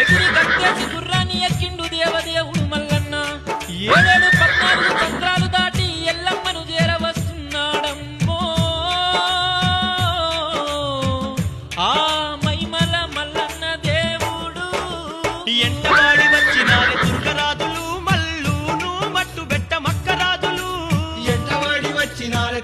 ఎగిరి కట్టేసి గుర్రాన్ని ఎక్కిండు దేవదేవుడు మల్లన్న. ఏడేడు పద్నాలుగు చంద్రాలు దాటి ఎల్లమ్మను చేరవస్తున్నాడమ్మో. ఆ మైమల మల్లన్న దేవుడు. ఎండవాడి వచ్చి నారి దుర్గరాజులు మల్లూను మట్టు బెట్ట మక్కరాజులు. ఎండవాడి వచ్చి నారి